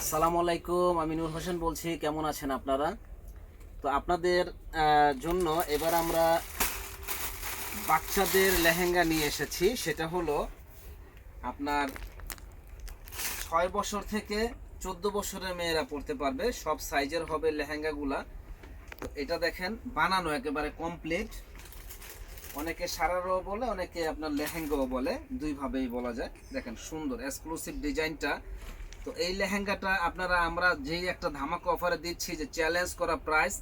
আসসালামু আলাইকুম, আমি নূর হোসেন বলছি, কেমন আছেন আপনারা? তো আপনাদের জন্য এবার আমরা বাচ্চাদের লেহেঙ্গা নিয়ে এসেছি। সেটা হলো আপনার ছয় বছর থেকে চোদ্দ বছরের মেয়েরা পড়তে পারবে। সব সাইজের হবে লেহেঙ্গাগুলা। তো এটা দেখেন, বানানো একেবারে কমপ্লিট অনেকে সারারও বলে, অনেকে আপনার লেহেঙ্গাও বলে। দুইভাবেই বলা যায়। দেখেন, সুন্দর এক্সক্লুসিভ ডিজাইনটা তো এই লেহেঙ্গাটা আপনারা, আমরা যেই একটা ধামাকা অফারে দিচ্ছি যে চ্যালেঞ্জ করা প্রাইস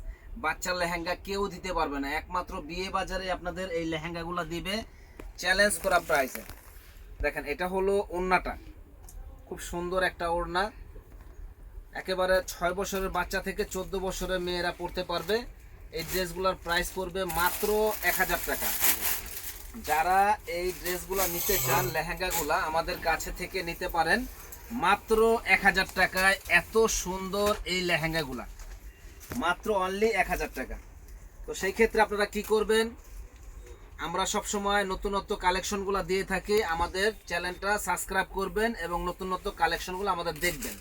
বাচ্চার লেহেঙ্গা কেউ দিতে পারবে না। একমাত্র বিয়ে বাজারে আপনাদের এই লেহেঙ্গাগুলো দিবে চ্যালেঞ্জ করা প্রাইসে দেখেন, এটা হলো ওড়নাটা। খুব সুন্দর একটা ওড়না। একেবারে ছয় বছরের বাচ্চা থেকে চোদ্দ বছরের মেয়েরা পড়তে পারবে। এই ড্রেসগুলোর প্রাইস পড়বে মাত্র এক হাজার টাকা। যারা এই ড্রেসগুলো নিতে চান, লেহেঙ্গাগুলা আমাদের কাছে থেকে নিতে পারেন। মাত্র এক হাজার টাকায় এত সুন্দর এই লেহেঙ্গাগুলা। মাত্র অনলি এক হাজার টাকা। তো সেই ক্ষেত্রে আপনারা কি করবেন? আমরা সব সময় নতুনত্ব কালেকশনগুলো দিয়ে থাকি। আমাদের চ্যানেলটা সাবস্ক্রাইব করবেন এবং নতুনত্ব কালেকশনগুলো আমাদের দেখবেন।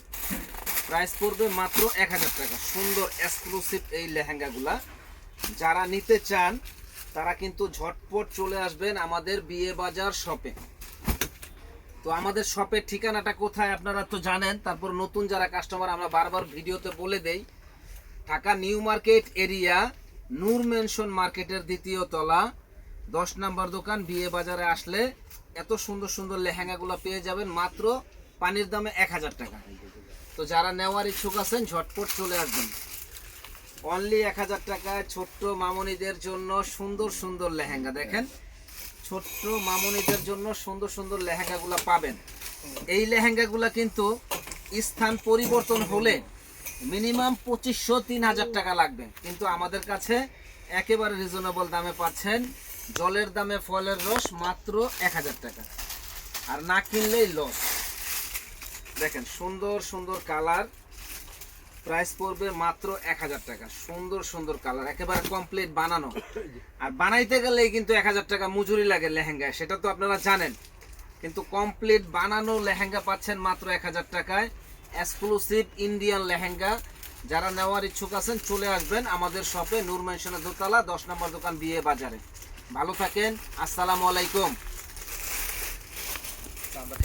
প্রাইস পড়বে মাত্র এক হাজার টাকা। সুন্দর এক্সক্লুসিভ এই লেহেঙ্গাগুলা। যারা নিতে চান, তারা কিন্তু ঝটপট চলে আসবেন আমাদের বিয়ে বাজার শপে তো আমাদের শপের ঠিকানাটা কোথায় আপনারা তো জানেন। তারপর নতুন যারা কাস্টমার আমরা বারবার ভিডিওতে বলে দেই, Dhaka new market area, Noor mansion মার্কেটের দ্বিতীয় তলা, দশ নম্বর দোকান, বিয়ে বাজারে আসলে এত সুন্দর সুন্দর লেহেঙ্গাগুলো পেয়ে যাবেন, মাত্র পানির দামে এক হাজার টাকা। তো যারা নেওয়ার ইচ্ছুক আছেন, ঝটপট চলে আসবেন। অনলি এক হাজার টাকায় ছোট্ট মামনিদের জন্য সুন্দর সুন্দর লেহেঙ্গা, দেখেন। ছোট্ট মামনিদের জন্য সুন্দর সুন্দর লেহেঙ্গাগুলো পাবেন। এই লেহেঙ্গাগুলো কিন্তু স্থান পরিবর্তন হলে মিনিমাম পঁচিশশো তিন হাজার টাকা লাগবে। কিন্তু আমাদের কাছে একেবারে রিজনেবল দামে পাচ্ছেন। জলের দামে ফলের রস মাত্র এক হাজার টাকা। আর না কিনলেই লস দেখেন সুন্দর সুন্দর কালার প্রাইস পড়বে মাত্র এক হাজার টাকা। সুন্দর সুন্দর কালার, একেবারে কমপ্লিট বানানো। আর বানাইতে গেলেই কিন্তু এক হাজার টাকা মজুরি লাগে লেহেঙ্গায়, সেটা তো আপনারা জানেন। কিন্তু কমপ্লিট বানানো লেহেঙ্গা পাচ্ছেন মাত্র এক হাজার টাকায়। Exclusive Indian lehenga. যারা নেওয়ার ইচ্ছুক আছেন, চলে আসবেন আমাদের শপে নূর মেনশনের দোতলা, দশ নম্বর দোকান বিয়ে বাজারে। ভালো থাকেন, আসসালামু আলাইকুম।